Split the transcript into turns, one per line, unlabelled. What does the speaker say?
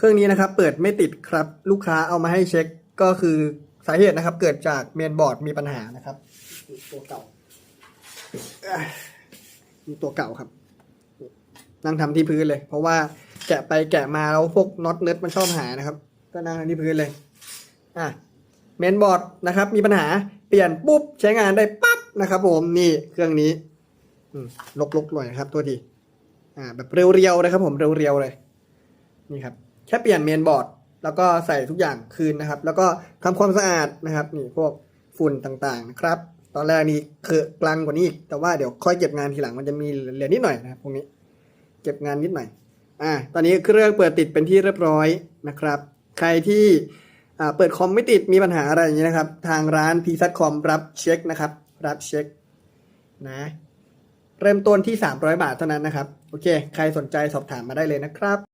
เครื่องนี้นะครับเปิดไม่ติดครับลูกค้าเอามาให้เช็คก็คือสาเหตุนะครับ เกิดจากเมนบอร์ดมีปัญหานะครับตัวเก่าตัวเก่าครับ นั่งทำที่พื้นเลย เพราะว่าแกะไปแกะมาแล้วพวกน็อตเนิร์ดมันชอบหายนะครับ ก็นั่งที่พื้นเลย อะเมนบอร์ดนะครับ มีปัญหาเปลี่ยนปุ๊บใช้งานได้ปั๊บนะครับผมนี่เครื่องนี้อืลกๆหน่อยนะครับตัวทีอ่า แบบเรียวๆนะครับผมเรียวๆเลย นี่ครับ แค่เปลี่ยนเมนบอร์ดแล้วก็ใส่ทุกอย่างคืนนะครับ แล้วก็ทำความสะอาดนะครับนี่พวกฝุ่นต่างๆนะครับ ตอนแรกนี่คือกลางกว่านี้อีกแต่ว่าเดี๋ยวค่อยเก็บงานทีหลังมันจะมีเหลือนิดหน่อยนะครับพวกนี้ เก็บงานนิดหน่อยอ่าตอนนี้เครื่องเปิดติดเป็นที่เรียบร้อยนะครับ ใครที่อ่าเปิดคอมไม่ติดมีปัญหาอะไรอย่างนี้นะครับ ทางร้านพีซั c คอมรับเช็คนะครับ รับเช็คนะเริ่มต้นที่ 300 บาทเท่านั้นนะครับ โอเค ใครสนใจสอบถามมาได้เลยนะครับ